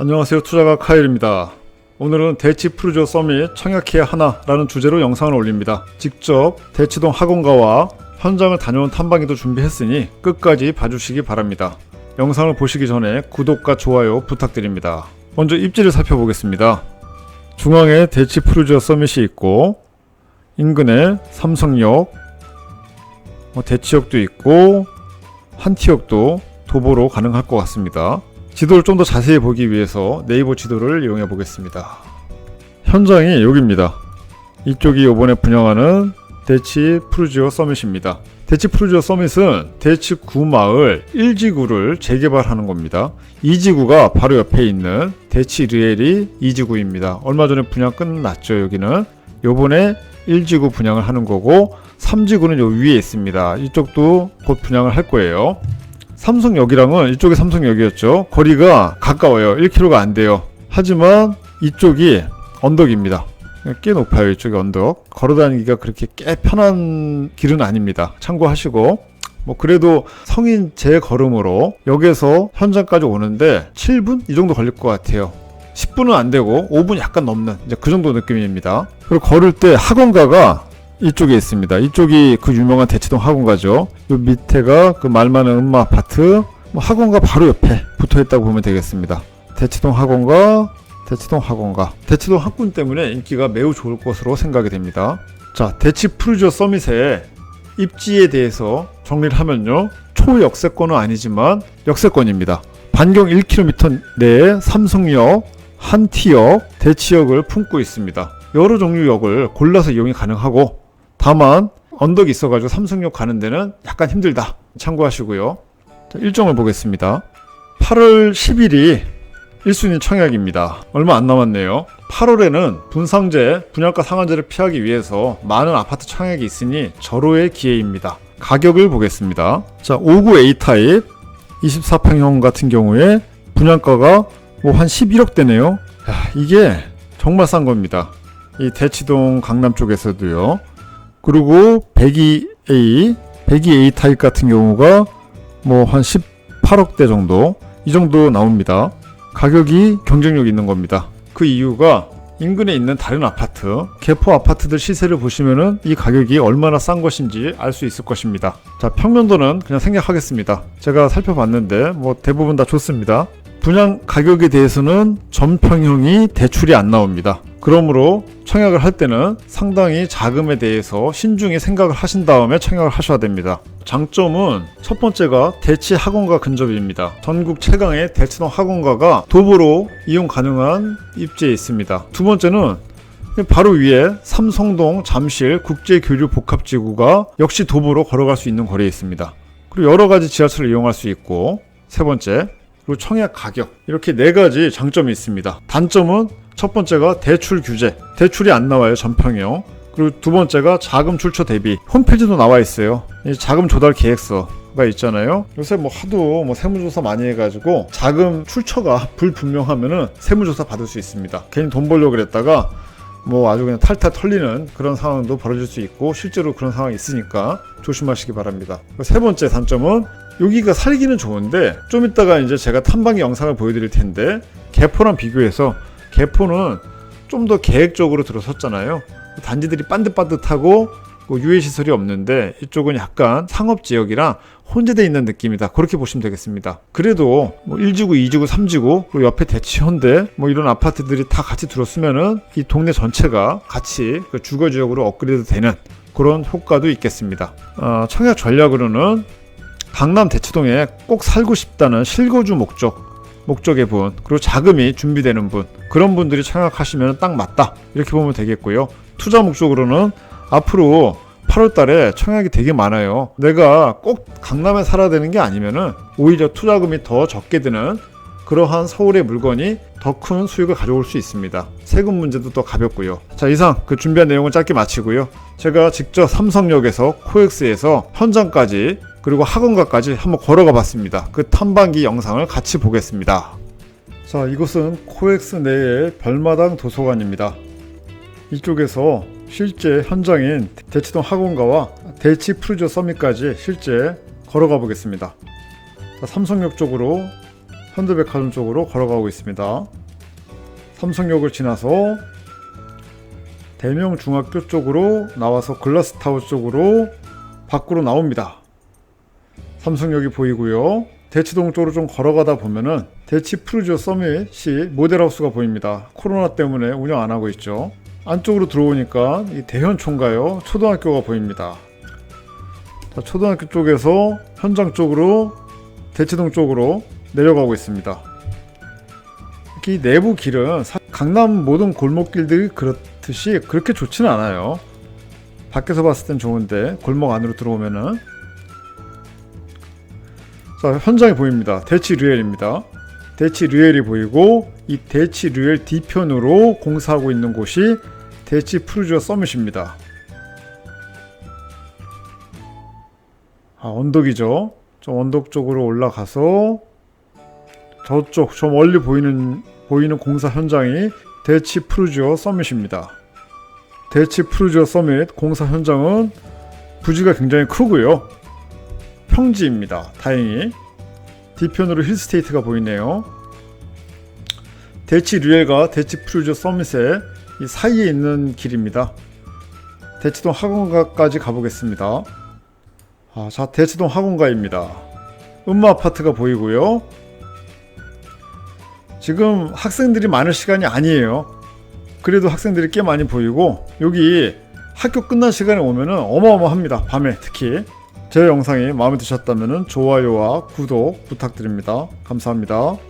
안녕하세요. 투자가 카일입니다. 오늘은 대치 프루조 서밋 청약해야 하나라는 주제로 영상을 올립니다. 직접 대치동 학원가와 현장을 다녀온 탐방기도 준비했으니 끝까지 봐주시기 바랍니다. 영상을 보시기 전에 구독과 좋아요 부탁드립니다. 먼저 입지를 살펴보겠습니다. 중앙에 대치 프루조 서밋이 있고 인근에 삼성역, 뭐 대치역도 있고 한티역도 도보로 가능할 것 같습니다. 지도를 좀 더 자세히 보기 위해서 네이버 지도를 이용해 보겠습니다. 현장이 여기입니다. 이쪽이 이번에 분양하는 대치 프루지오 서밋입니다. 대치 프루지오 서밋은 대치 구마을 1지구를 재개발하는 겁니다. 2지구가 바로 옆에 있는 대치 르엘이 2지구입니다. 얼마 전에 분양 끝났죠, 여기는. 요번에 1지구 분양을 하는 거고 3지구는 요 위에 있습니다. 이쪽도 곧 분양을 할 거예요. 삼성역이랑은 이쪽이 삼성역이었죠. 거리가 가까워요. 1km가 안 돼요. 하지만 이쪽이 언덕입니다. 꽤 높아요. 이쪽이 언덕. 걸어 다니기가 그렇게 꽤 편한 길은 아닙니다. 참고하시고. 뭐 그래도 성인 제 걸음으로 역에서 현장까지 오는데 7분 이 정도 걸릴 것 같아요. 10분은 안 되고 5분 약간 넘는 이제 그 정도 느낌입니다. 그리고 걸을 때 학원가가 이쪽에 있습니다. 이쪽이 그 유명한 대치동 학원가죠. 요 밑에가 그 말 많은 음마 아파트, 뭐 학원가 바로 옆에 붙어 있다고 보면 되겠습니다. 대치동 학원가, 대치동 학원가. 대치동 학군 때문에 인기가 매우 좋을 것으로 생각이 됩니다. 자, 대치 프루저 서밋의 입지에 대해서 정리를 하면요. 초역세권은 아니지만 역세권입니다. 반경 1km 내에 삼성역, 한티역, 대치역을 품고 있습니다. 여러 종류 역을 골라서 이용이 가능하고 다만 언덕이 있어가지고 삼성역 가는 데는 약간 힘들다. 참고하시고요. 자, 일정을 보겠습니다. 8월 10일이 1순위 청약입니다. 얼마 안 남았네요. 8월에는 분상제, 분양가 상한제를 피하기 위해서 많은 아파트 청약이 있으니 절호의 기회입니다. 가격을 보겠습니다. 자, 59 A타입 24평형 같은 경우에 분양가가 뭐 한 11억 대네요. 이게 정말 싼 겁니다. 이 대치동 강남 쪽에서도요. 그리고 102A, 102A 타입 같은 경우가 뭐 한 18억대 정도 이 정도 나옵니다. 가격이 경쟁력 있는 겁니다. 그 이유가 인근에 있는 다른 아파트, 개포 아파트들 시세를 보시면은 이 가격이 얼마나 싼 것인지 알 수 있을 것입니다. 자, 평면도는 그냥 생략하겠습니다. 제가 살펴봤는데 뭐 대부분 다 좋습니다. 분양 가격에 대해서는 전평형이 대출이 안 나옵니다. 그러므로 청약을 할 때는 상당히 자금에 대해서 신중히 생각을 하신 다음에 청약을 하셔야 됩니다. 장점은 첫 번째가 대치 학원가 근접입니다. 전국 최강의 대치동 학원가가 도보로 이용 가능한 입지에 있습니다. 두 번째는 바로 위에 삼성동 잠실 국제교류 복합지구가 역시 도보로 걸어갈 수 있는 거리에 있습니다. 그리고 여러 가지 지하철을 이용할 수 있고 세 번째 그리고 청약 가격 이렇게 네 가지 장점이 있습니다. 단점은 첫 번째가 대출 규제 대출이 안 나와요 전평형 그리고 두 번째가 자금 출처 대비 홈페이지도 나와 있어요. 이 자금 조달 계획서 가 있잖아요. 요새 뭐 하도 뭐 세무조사 많이 해가지고 자금 출처가 불분명하면은 세무조사 받을 수 있습니다. 괜히 돈 벌려고 그랬다가 뭐 아주 그냥 탈탈 털리는 그런 상황도 벌어질 수 있고 실제로 그런 상황이 있으니까 조심하시기 바랍니다. 세 번째 단점은 여기가 살기는 좋은데 좀 이따가 이제 제가 탐방의 영상을 보여드릴 텐데 개포랑 비교해서 개포는 좀 더 계획적으로 들어섰잖아요. 단지들이 반듯반듯하고 뭐 유해 시설이 없는데 이쪽은 약간 상업 지역이랑 혼재돼 있는 느낌이다. 그렇게 보시면 되겠습니다. 그래도 뭐 1지구, 2지구, 3지구 그리고 옆에 대치현대 뭐 이런 아파트들이 다 같이 들었으면은 이 동네 전체가 같이 그 주거 지역으로 업그레이드 되는 그런 효과도 있겠습니다. 어, 청약 전략으로는 강남 대치동에 꼭 살고 싶다는 실거주 목적 목적의 분 그리고 자금이 준비되는 분 그런 분들이 청약하시면 딱 맞다 이렇게 보면 되겠고요 투자 목적으로는 앞으로 8월 달에 청약이 되게 많아요 내가 꼭 강남에 살아야 되는 게 아니면은 오히려 투자금이 더 적게 드는 그러한 서울의 물건이 더 큰 수익을 가져올 수 있습니다. 세금 문제도 더 가볍고요. 자 이상 그 준비한 내용을 짧게 마치고요. 제가 직접 삼성역에서 코엑스에서 현장까지 그리고 학원가까지 한번 걸어가 봤습니다. 그 탐방기 영상을 같이 보겠습니다. 자 이곳은 코엑스 내의 별마당 도서관입니다. 이쪽에서 실제 현장인 대치동 학원가와 대치 프루저 서밋까지 실제 걸어가 보겠습니다. 자, 삼성역 쪽으로 현대백화점 쪽으로 걸어가고 있습니다. 삼성역을 지나서 대명중학교 쪽으로 나와서 글라스타워 쪽으로 밖으로 나옵니다. 삼성역이 보이고요. 대치동 쪽으로 좀 걸어가다 보면은 대치 프루지오 서밋이 모델하우스가 보입니다. 코로나 때문에 운영 안 하고 있죠. 안쪽으로 들어오니까 이 대현초인가요? 초등학교가 보입니다. 자, 초등학교 쪽에서 현장 쪽으로 대치동 쪽으로 내려가고 있습니다. 이 내부 길은 사- 강남 모든 골목길들이 그렇듯이 그렇게 좋지는 않아요. 밖에서 봤을 땐 좋은데 골목 안으로 들어오면은 자 현장이 보입니다. 대치 류엘입니다. 대치 류엘이 보이고 이 대치 류엘 뒤편으로 공사하고 있는 곳이 대치 프루지오 서밋입니다. 아 언덕이죠. 저 언덕 쪽으로 올라가서 저쪽 저 멀리 보이는 보이는 공사 현장이 대치 프루지오 서밋입니다. 대치 프루지오 서밋 공사 현장은 부지가 굉장히 크고요. 평지입니다. 다행히 뒤편으로 힐스테이트가 보이네요. 대치 류엘과 대치 프루지오 서밋의 이 사이에 있는 길입니다. 대치동 학원가까지 가보겠습니다. 아, 자 대치동 학원가입니다. 음마 아파트가 보이고요. 지금 학생들이 많을 시간이 아니에요. 그래도 학생들이 꽤 많이 보이고 여기 학교 끝난 시간에 오면은 어마어마합니다. 밤에 특히 제 영상이 마음에 드셨다면 좋아요와 구독 부탁드립니다. 감사합니다.